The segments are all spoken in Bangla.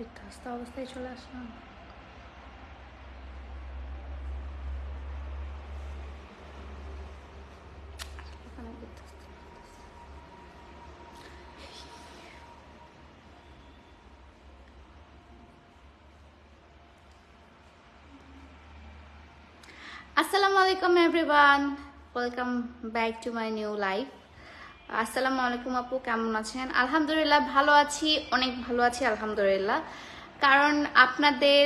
বিধ্বস্ত অবস্থায় চলে আসলাম ওখানে বিধ্বস্ত আসসালামু আলাইকুম everyone welcome back to my new life আসসালামু আলাইকুম আপু, কেমন আছেন? আলহামদুলিল্লাহ ভালো আছি, অনেক ভালো আছি, আলহামদুলিল্লাহ। কারণ আপনাদের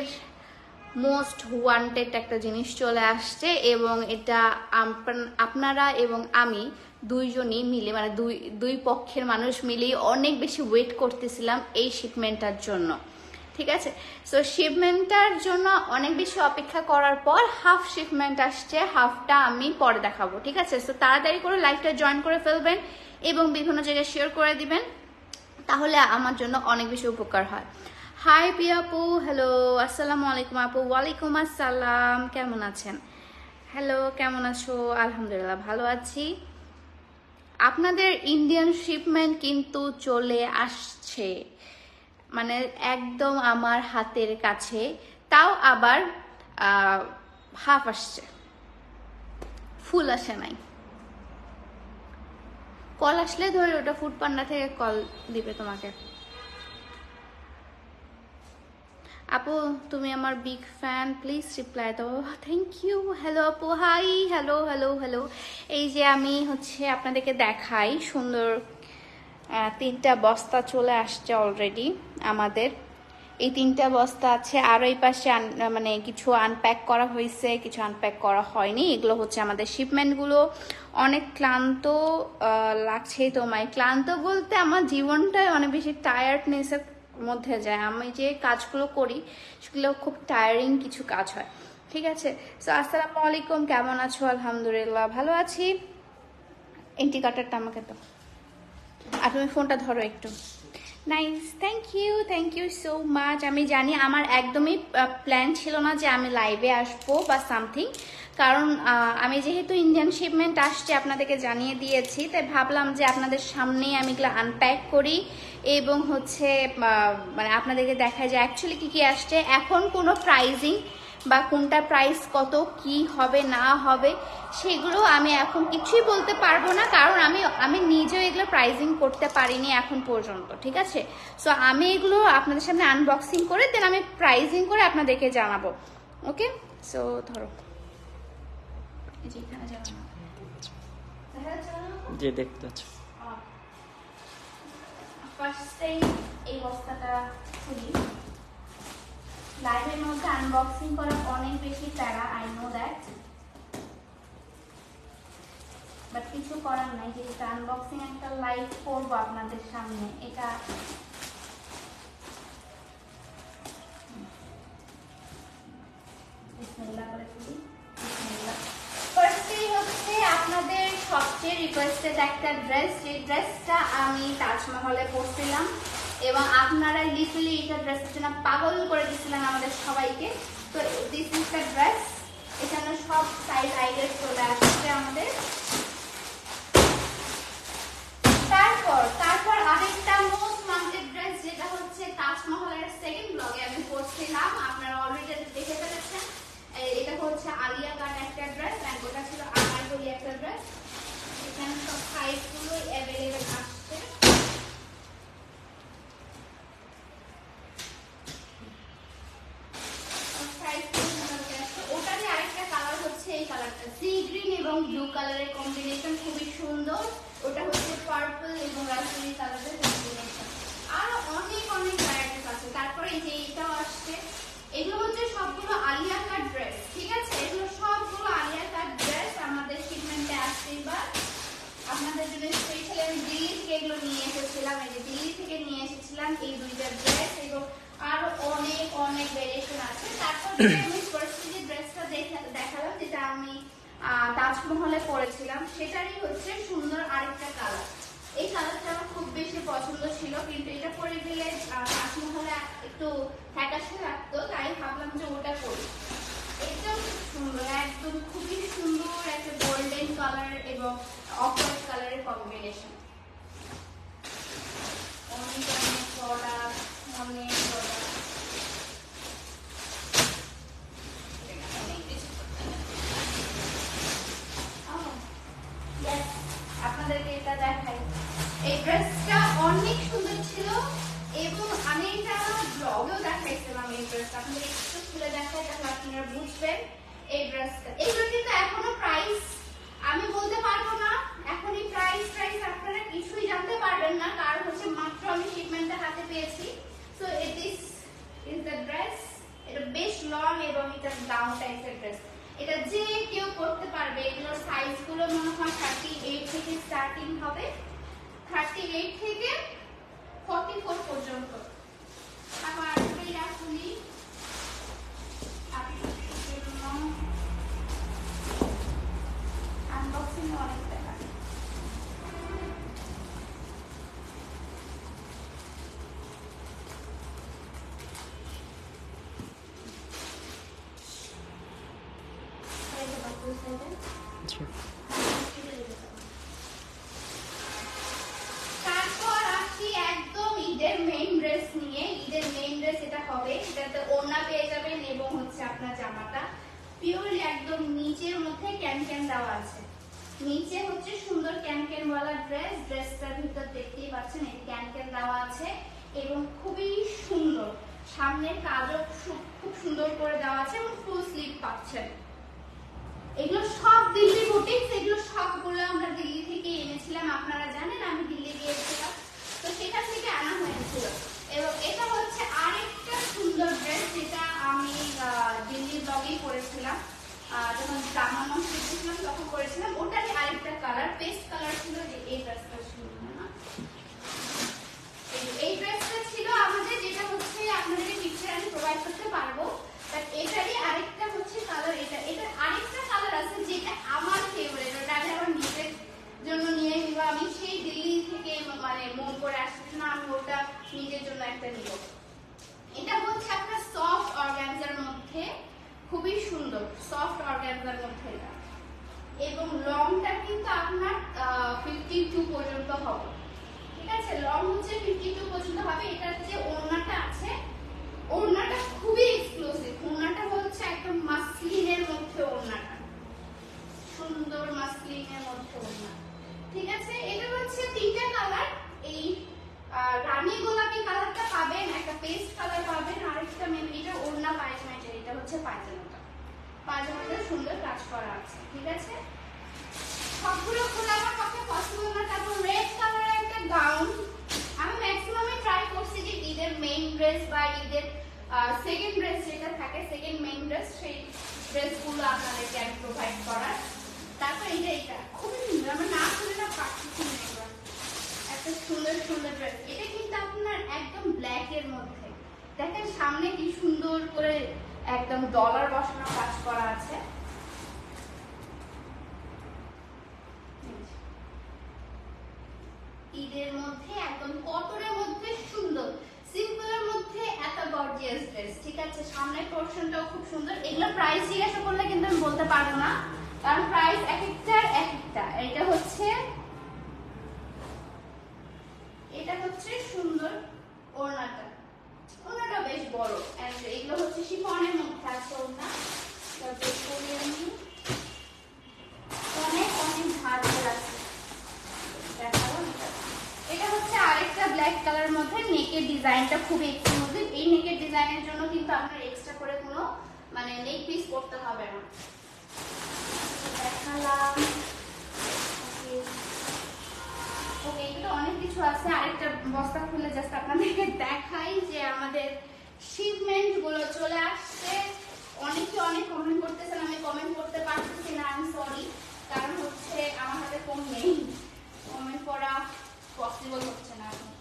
মোস্ট ওয়ান্টেড একটা জিনিস চলে আসছে এবং এটা আপনারা এবং আমি দুইজনই মিলে মানে দুই দুই পক্ষের মানুষ মিলেই অনেক বেশি ওয়েট করতেছিলাম এই শিপমেন্টটার জন্য। ঠিক আছে? সো শিপমেন্টটার জন্য অনেক বেশি অপেক্ষা করার পর হাফ শিপমেন্ট আসছে হাফটা আমি পরে দেখাবো। ঠিক আছে? সো তাড়াতাড়ি করে লাইফটা জয়েন করে ফেলবেন। এবং বিভিন্ন জায়গায় শেয়ার করে দিবেন, তাহলে আমার জন্য অনেক বেশি উপকার হয়। হাই পিয়াপু হ্যালো আসসালামু আলাইকুম আপু, ওয়ালাইকুম আসসালাম, কেমন আছেন? হ্যালো কেমন আছো? আলহামদুলিল্লাহ, ভালো আছি। আপনাদের ইন্ডিয়ান শিপমেন্ট কিন্তু চলে আসছে মানে একদম আমার হাতের কাছে, তাও আবার হাফ আসছে ফুল আসে নাই। কল আসলে ধরে ওটা ফুড পান্ডা থেকে কল দিবে তোমাকে। আপু, তুমি আমার বিগ ফ্যান প্লিজ রিপ্লাই দাও। থ্যাংক ইউ হ্যালো আপু হাই হ্যালো হ্যালো হ্যালো এই যে আমি হচ্ছে আপনাদেরকে দেখাই, সুন্দর তিনটা বস্তা চলে আসছে অলরেডি আমাদের। এই তিনটা বস্তা আছে। আর এই পাশে মানে কিছু আনপ্যাক করা হয়েছে, কিছু আনপ্যাক করা হয়নি। এগুলো হচ্ছে আমাদের শিপমেন্টগুলো অনেক ক্লান্ত লাগছে তোমায়। ক্লান্ত বলতে আমার জীবনটাই অনেক বেশি টায়ার্ডনেসের মধ্যে যায়। আমি যে কাজগুলো করি, সেগুলো খুব টায়ারিং কিছু কাজ হয়। ঠিক আছে? সো আসসালামু আলাইকুম। কেমন আছো? আলহামদুলিল্লাহ, ভালো আছি। এন্টি কাটারটা আমাকে তো আর তুমি ফোনটা ধরো একটু। Nice thank you thank you so much আমি জানি আমার একদমই প্ল্যান ছিল না যে আমি লাইভে আসব বা সামথিং কারণ আমি যেহেতু ইন্ডিয়ান শিপমেন্ট আসছে, আপনাদেরকে জানিয়ে দিয়েছি, তাই ভাবলাম যে আপনাদের সামনেই আমি এগুলো আনপ্যাক করি এবং হচ্ছে মানে আপনাদেরকে দেখা যায় অ্যাকচুয়ালি কি কি আসছে। এখন কোনো প্রাইজিং বা কোনটা প্রাইস কত কি হবে না হবে সেগুলো আমি এখন কিছুই বলতে পারব না কারণ আমি আমি নিজেও এগুলো প্রাইজিং করতে পারিনি এখন পর্যন্ত ঠিক আছে? সো আমি এগুলো আপনাদের সামনে আনবক্সিং করে দেন আমি প্রাইজিং করে আপনাদেরকে জানাব ওকে সো ধরো। যে দেখতে ফার্স্টেই এই বস্তাটা খুলি। লাইভের মধ্যে আনবক্সিং করা অনেক বেশি প্যারা আই নো দ্যাট বাট কিছু করার নাই, যেহেতু আনবক্সিং একটা লাইভ করব আপনাদের সামনে, এটা আপনাদের সবচেয়ে রিকোয়েস্টেড একটা ড্রেস যে ড্রেসটা আমি তাজমহলে পরছিলাম। এবং আপনারা লিটারলি এটা ড্রেসের জন্য পাগল করে দিয়েছিলেন আমাদের সবাইকে। তো দিস ইজ দ্য ড্রেস এখানে সব সাইজ আইডিয়া চলে আসছে আমাদের। তারপর তারপর আরেকটা মোস্ট ওয়ান্টেড ড্রেস যেটা হচ্ছে তাজমহলের সেকেন্ড ব্লগে আমি পরছিলাম আপনারা অলরেডি দেখে ফেলেছেন। এটা হচ্ছে আলিয়া কাট একটা ড্রেস অ্যান্ড ওটা ছিল আমার একটা ড্রেস এখানে সব সাইজগুলো অ্যাভেলেবেল আসছে সব sizeগুলো মোটামুটি আসছে। ওটারই আরেকটা কালার হচ্ছে এই কালারটা সি গ্রিন এবং ব্লু কালারের কম্বিনেশন খুবই সুন্দর। ওটা হচ্ছে পার্পল এবং রাসবেরি কালারের কম্বিনেশন আর অনেক অনেক ভ্যারাইটিস আছে। তারপরে এই যে এটাও আসছে, এগুলো হচ্ছে সবগুলো আলিয়া কাট ড্রেস ঠিক আছে? এগুলো সবগুলো আলিয়া কাট ড্রেস আমাদের শিপমেন্টে আসছে এবার। আপনাদের জন্য স্পেশালি আমি দিল্লি থেকে এগুলো নিয়ে এসেছিলাম, এই যে দিল্লি থেকে নিয়ে এসেছিলাম এই দুইটা ড্রেস এবং আরও অনেক অনেক ভেরিয়েশন আছে। তারপর আমি ফার্স্টে যে ড্রেসটা দেখালাম, যেটা আমি তাজমহলে পরেছিলাম সেটারই হচ্ছে সুন্দর আরেকটা কালার এই কালারটা আমার খুব বেশি পছন্দ ছিল, কিন্তু এটা পরে গেলে তাজমহলে একটু ফ্যাকাশে লাগতো তাই ভাবলাম যে ওটা করি। এটাও সুন্দর, একদম খুবই সুন্দর একটা গোল্ডেন কালার এবং অফ হোয়াইট কালারের কম্বিনেশন অনেক অনেক অনেক প্রোডাক্ট বুঝবেন এই ড্রেসটা এগুলো কিন্তু এখনও প্রাইস আমি বলতে পারব না এখনই প্রাইস প্রাইস আপনারা কিছুই জানতে পারবেন না কারণ হচ্ছে মাত্র আমি শিপমেন্টটা হাতে পেয়েছি so it is is the dress এটা বেশ লং এবং এটা গাউন টাইপের ড্রেস এটা যে কেউ করতে পারবে এগুলোর সাইজগুলো মনে হয় থার্টি এইট থেকে স্টার্টিং হবে থার্টি এইট থেকে ফর্টি ফোর পর্যন্ত। নিচের মধ্যে ক্যান দেওয়া আছে। নিচে হচ্ছে সুন্দর ক্যান ওয়ালা ড্রেস, ড্রেসটার ভিতর দেখতেই পাচ্ছেন, এই ক্যান দেওয়া আছে এবং খুবই সুন্দর। সামনের কাজও খুব সুন্দর করে দেওয়া আছে এবং ফুল স্লিভ পাচ্ছেন। এগুলো সব দিল্লি বুটিক্স এগুলো সবগুলো আমরা দিল্লি থেকে এনেছিলাম, আপনারা জানেন আমি দিল্লি গিয়েছিলাম তো সেখান থেকে আনা হয়েছিল এবং এটা হচ্ছে আরেকটা সুন্দর ড্রেস যেটা আমি আহ, দিল্লির ব্লগেই করেছিলাম আহ, যখন জামানো শিখেছিলাম তখন করেছিলাম ওটারই আরেকটা কালার পেস্ট কালার ছিল যে এই ড্রেসটা ছিল না এই- এই ড্রেসটা ছিল আমাদের যেটা হচ্ছে আপনাদেরকে পিকচার আমি প্রোভাইড করতে পারব বাট এটারই আরেকটা হচ্ছে কালার এটা এটা আরেকটা কালার আছে যেটা আমার ফেভারিট ওটা আমি আমার নিজের জন্য নিয়ে নিব আমি সেই দিল্লি থেকে মানে মন করে আসছি না আমি ওটা নিজের জন্য একটা নিব এটা হচ্ছে আপনার সফট অর্গানজার মধ্যে, খুবই সুন্দর সফট অর্গানজার মধ্যে এটা। এবং লংটা কিন্তু আপনার ফিফটি টু পর্যন্ত হবে। ঠিক আছে? লং হচ্ছে ফিফটি টু পর্যন্ত হবে। এটার যে ওড়নাটা আছে, ওড়নাটা খুবই এক্সক্লুসিভ ওড়নাটা হচ্ছে একদম মাসলিনের মধ্যে ওড়নাটা। সুন্দর মাসলিনের মধ্যে ওড়না। ঠিক আছে? এটা হচ্ছে তিনটা কালার এই রানী গোলাপি কালারটা পাবেন, একটা পেস্ট কালার পাবেন, আরেকটা মেন এটা ওড়না পায়জামাটা এটা হচ্ছে পায়জামাটা। পায়জামাটা সুন্দর কাজ করা আছে, ঠিক আছে? সবগুলো খোলা আমার পক্ষে পসিবল না, তারপর রেড কালারের একটা গাউন আমি ম্যাক্সিমামে ট্রাই করছি যে ঈদের মেইন ড্রেস বা ঈদের সেকেন্ড ড্রেস যেটা থাকে সেকেন্ড মেইন ড্রেস সেই ড্রেসগুলো আপনাদেরকে আমি প্রোভাইড করার। তারপর এইটা এটা খুবই সুন্দর, আমার না খুলে না পাচ্ছি সুন্দর সুন্দর ড্রেস এটা কিন্তু আপনার একদম ব্ল্যাক এর মধ্যে। দেখেন সামনে কি সুন্দর করে একদম ডলার বসানো কাজ করা আছে। ঈদের মধ্যে একদম কটনের মধ্যে সুন্দর। সিম্পলের মধ্যে এত গর্জিয়াস ড্রেস ঠিক আছে? সামনের পোর্শনটাও খুব সুন্দর। এগুলো প্রাইস জিজ্ঞাসা করলে কিন্তু আমি বলতে পারব না। কারণ প্রাইস এক একটার এক একটা এটা হচ্ছে এটা হচ্ছে সুন্দর ওড়নাটা ওড়নাটা বেশ বড় and এগুলো হচ্ছে শিফনের মধ্যে আছে ওড়না তারপর করি আমি অনেক অনেক ধার আছে দেখাবো এটা। এটা হচ্ছে ব্ল্যাক কালার মধ্যে নেকের ডিজাইনটা খুব এক্সক্লুসিভ এই নেকের ডিজাইনের জন্য কিন্তু আপনার এক্সট্রা করে কোনো মানে নেক পিস করতে হবে না। দেখালাম। এগুলো অনেক কিছু আছে। বস্তা খুলে জাস্ট আপনাদেরকে দেখাই যে আমাদের শিপমেন্টগুলো চলে আসছে। অনেকে কমেন্ট আমি কমেন্ট করতে পারতেছি না আমি সরি কারণ হচ্ছে আমার হাতে ফোন নেই কমেন্ট করা পসিবল হচ্ছে না এখন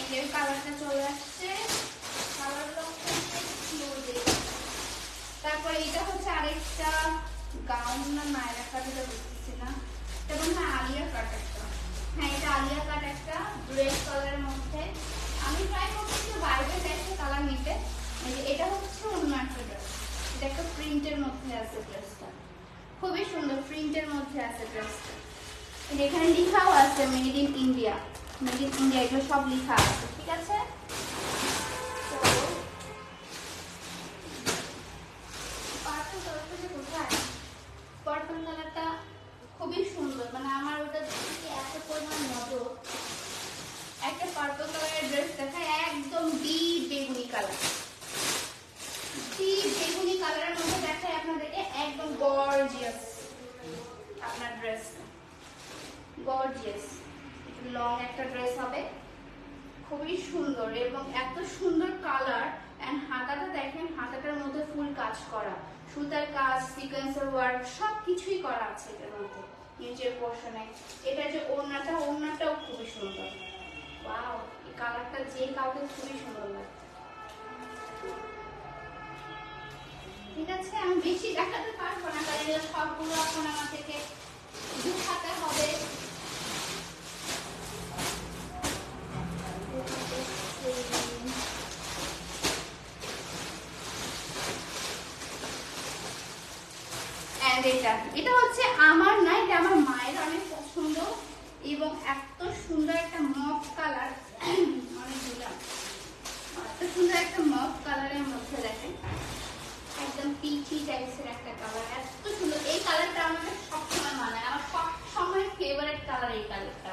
এই যে কালারটা চলে আসছে কালারটা তারপর এটা হচ্ছে আরেকটা গাউন না নায়রা কাট এটা বুঝতেছি না এটা মনে হয় আলিয়া কাট একটা হ্যাঁ এটা আলিয়া কাট একটা রেড কালারের মধ্যে আমি ট্রাই করতেছি বাইরে যাইতে কালার নিতে এই যে এটা হচ্ছে অন্য একটা ড্রেস এটা একটা প্রিন্টের মধ্যে আছে ড্রেসটা খুবই সুন্দর প্রিন্টের মধ্যে আছে ড্রেসটা এখানে লেখাও আছে made in India made in India এগুলো সব লেখা আছে, ঠিক আছে? কালারটা খুবই সুন্দর মানে আমার ওটা এত একটা কালারের একদম ডিপ বেগুনি কালার ডিপ বেগুনি কালারের মধ্যে দেখায় আপনাদেরকে, একদম গর্জিয়াস আপনার ড্রেস গর্জিয়াস লং একটা ড্রেস হবে। খুবই সুন্দর এবং এত সুন্দর কালার এন্ড হাতাটা দেখেন, হাতাটার মধ্যে ফুল কাজ করা। সুতার কাজ সিকোয়েন্সের ওয়ার্ক সব কিছুই করা আছে এটার মধ্যে, নিচের পোর্শনে এটা যে ওড়নাটা, ওড়নাটাও খুবই সুন্দর। ওয়াও এই কালারটা যে কাউকে খুবই সুন্দর লাগে ঠিক আছে, আমি বেশি দেখাতে পারব না, কারণ এগুলো সবগুলো এখন আমার থেকে দুখাতে হবে। এটা এটা হচ্ছে আমার না, এটা আমার মায়ের অনেক পছন্দ এবং এত সুন্দর একটা মফ কালার অনেক দিলাম এত সুন্দর একটা মফ কালারের মধ্যে দেখেন একদম পিচি টাইপসের একটা কালার এত সুন্দর এই কালারটা আমাকে সবসময় মানায় আমার সব সময় ফেভারিট কালার এই কালারটা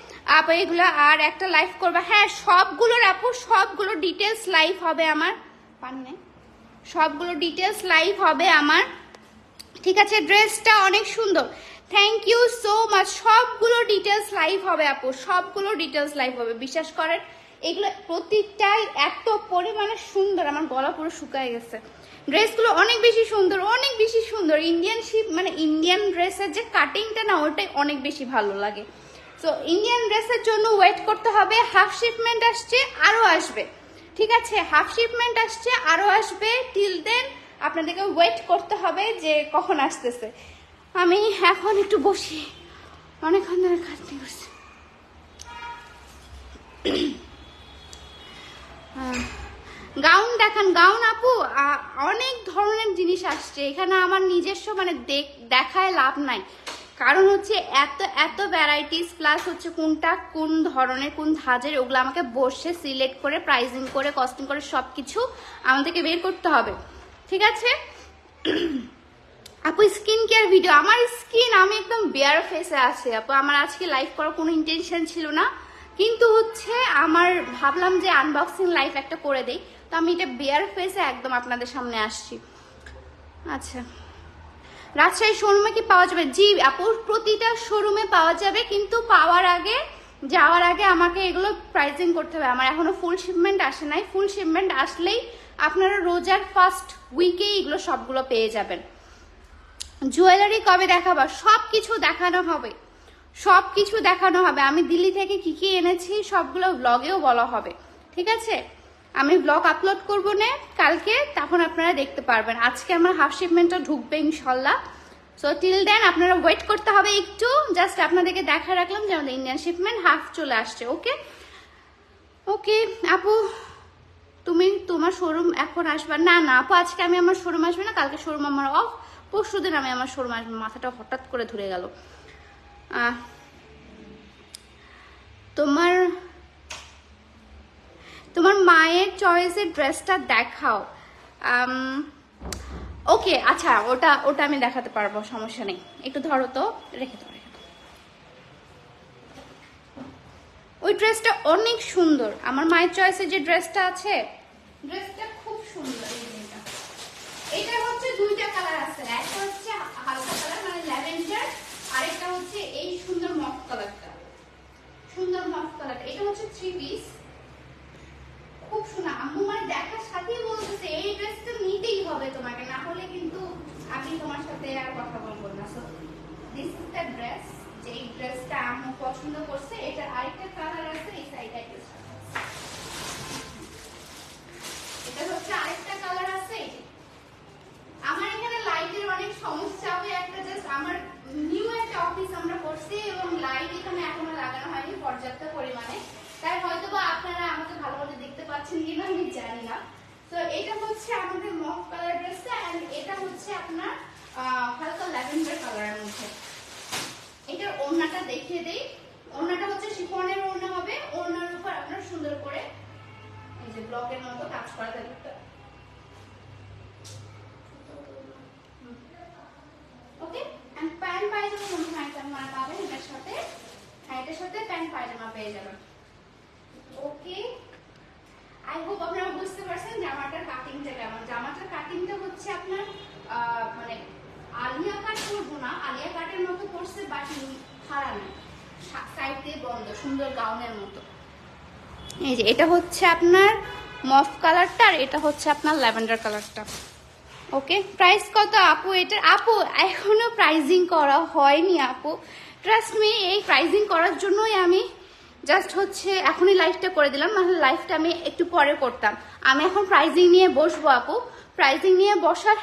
আপু, এগুলো আর একটা লাইভ করবে। হ্যাঁ সবগুলোর আপু, সবগুলো ডিটেলস লাইভ হবে আমার। পানি নেই? সবগুলো ডিটেলস লাইভ হবে আমার। ঠিক আছে ড্রেসটা অনেক সুন্দর। থ্যাংক ইউ সো মাচ সবগুলো ডিটেলস লাইভ হবে আপু, সবগুলো ডিটেলস লাইভ হবে। বিশ্বাস করেন, এগুলো প্রতিটাই এত পরিমাণে সুন্দর। আমার গলা পুরো শুকায় গেছে। ড্রেসগুলো অনেক বেশি সুন্দর, অনেক বেশি সুন্দর। ইন্ডিয়ান শিপ মানে ইন্ডিয়ান ড্রেসের যে কাটিংটা না, ওটাই অনেক বেশি ভালো লাগে। সো ইন্ডিয়ান ড্রেসের জন্য ওয়েট করতে হবে হাফ শিপমেন্ট আসছে আরও আসবে। ঠিক আছে? হাফ শিপমেন্ট আসছে আরও আসবে টিল দেন আপনাদেরকে ওয়েট করতে হবে যে কখন আসতেছে। আমি এখন একটু বসি। অনেকক্ষণ ধরে খাটনি করছি গাউন দেখান গাউন আপু অনেক ধরনের জিনিস আসছে। এখানে আমার নিজস্ব মানে দেখ- দেখায় লাভ নাই। কারণ হচ্ছে এত এত ভ্যারাইটিস প্লাস হচ্ছে কোনটা কোন ধরনের, কোন ধাজের ওগুলো আমাকে বসে সিলেক্ট করে প্রাইজিং করে কস্টিং করে সব কিছু আমাদেরকে বের করতে হবে। ঠিক আছে? আপু স্কিন কেয়ার ভিডিও আমার স্কিন আমি একদম বেয়ার ফেসে আছে আপু। আমার আজকে লাইভ করার কোনো ইন্টেনশন ছিল না। কিন্তু হচ্ছে আমার ভাবলাম যে আনবক্সিং লাইভ একটা করে দেই। তো আমি এটা বেয়ার ফেসে একদম আপনাদের সামনে আসছি। আচ্ছা। রাজশাহী শোরুমে কি পাওয়া যাবে? জি, আপু, প্রতিটা শোরুমে পাওয়া যাবে, কিন্তু পাওয়ার আগে, যাওয়ার আগে আমাকে এগুলো প্রাইজিং করতে হবে। আমার এখনও ফুল শিপমেন্ট আসে নাই। ফুল শিপমেন্ট আসলেই আপনারা রোজার ফার্স্ট উইকেই এগুলো সবগুলো পেয়ে যাবেন। জুয়েলারি কবে দেখাবা? সব কিছু দেখানো হবে। সব কিছু দেখানো হবে। আমি দিল্লি থেকে কি কি এনেছি, সবগুলো ব্লগেও বলা হবে। ঠিক আছে? আমি ব্লগ আপলোড করব না, কালকে, তখন আপনারা দেখতে পারবেন। আজকে আমার হাফ শিপমেন্টটা ঢুকবে ইনশাল্লাহ। সো টিল দেন আপনারা ওয়েট করতে হবে একটু। জাস্ট আপনাদেরকে দেখা রাখলাম যে আমাদের ইন্ডিয়ান শিপমেন্ট হাফ চলে আসছে ওকে ওকে আপু, তুমি তোমার শোরুম এখন আসবে? না না, আপু, আজকে আমি আমার শোরুম আসবে না, কালকে শোরুম আমার অফ পরশু দিন আমি আমার শোরুম আসব মাথাটা হঠাৎ করে ধরে গেল আহ, তোমার তোমার মায়ের চয়েসের ড্রেসটা দেখাও। ওকে আচ্ছা ওটা ওটা আমি দেখাতে পারব, সমস্যা নেই। একটু ধরো তো, রেখে দাও। ওই ড্রেসটা অনেক সুন্দর। আমার মায়ের চয়েসের যে ড্রেসটা আছে, ড্রেসটা খুব সুন্দর এটা হচ্ছে দুইটা কালার আছে। একটা হচ্ছে হালকা কালার মানে ল্যাভেন্ডার, আর একটা হচ্ছে এই সুন্দর মফ কালারটা। সুন্দর মফ কালারটা। এটা হচ্ছে থ্রি পিস খুব সুন্দর আম্মু মানে দেখার সাথেই বলতেছে, এই ড্রেসটা নিতেই হবে তোমাকে, না হলে কিন্তু আমি তোমার সাথে আর কথা বলব না। So this is the dress যে এই ড্রেসটা আম্মু পছন্দ করছে এটা আরেকটা কালার আছে, এই সাইডে একটা আপনার হালকা ল্যাভেন্ডার কালারের মধ্যে। এটার ওড়নাটা দেখিয়ে দেই। ওড়নাটা হচ্ছে শিফনের ওড়না হবে। ওড়নার উপর আপনার সুন্দর করে এই যে ব্লকের মতো কাজ করা থাকবে ওকে এন্ড প্যান্ট পায়জামা পাবেন সাথে। হ্যাঁ, সাথে প্যান্ট পায়জামা পেয়ে যাবেন। ওকে আই আপনারা বুঝতে পারছেন জামাটার কাটিংটা কেমন। জামাটার কাটিংটা হচ্ছে আপনার মানে আলিয়া কাট করব না, আলিয়া কাটের মতো করছে বাট খাড়া দিয়ে বন্ধ, সুন্দর গাউনের মতো। এই যে, এটা হচ্ছে আপনার মফ কালারটা আর এটা হচ্ছে আপনার ল্যাভেন্ডার কালারটা। ওকে প্রাইস কত আপু? এটার আপু, এখনও প্রাইজিং করা হয়নি আপু। ট্রাস্ট মি এই প্রাইজিং করার জন্যই আমি জাস্ট হচ্ছে এখনই লাইফটা করে দিলাম, নাহলে লাইফটা আমি একটু পরে করতাম। আমি এখন প্রাইজিং নিয়ে বসবো আপু। প্রাইজিং নিয়ে বসার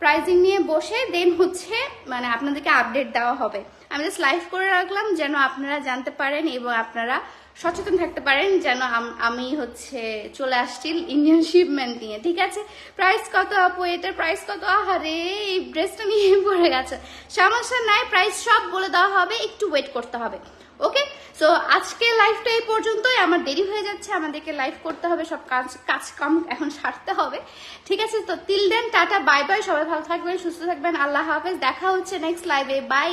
প্রাইজিং নিয়ে বসে দেন হচ্ছে মানে আপনাদেরকে আপডেট দেওয়া হবে। আমি জাস্ট লাইভ করে রাখলাম যেন আপনারা জানতে পারেন এবং আপনারা সচেতন থাকতে পারেন যেন আমি হচ্ছে চলে আসছি ইন্ডিয়ান শিপমেন্ট নিয়ে, ঠিক আছে? প্রাইস কত আপু? এটার প্রাইস কত? আহারে, এই ড্রেসটা নিয়ে পড়ে গেছে। সমস্যা নাই প্রাইস সব বলে দেওয়া হবে, একটু ওয়েট করতে হবে। ওকে সো আজকে লাইফটা এই পর্যন্তই। আমার দেরি হয়ে যাচ্ছে, আমাদেরকে লাইফ করতে হবে, সব কাজ কাজ কাম এখন সারতে হবে। ঠিক আছে? তো তিল দেন টাটা বাই বাই সবাই ভালো থাকবেন, সুস্থ থাকবেন। আল্লাহ হাফেজ। দেখা হচ্ছে নেক্সট লাইভে বাই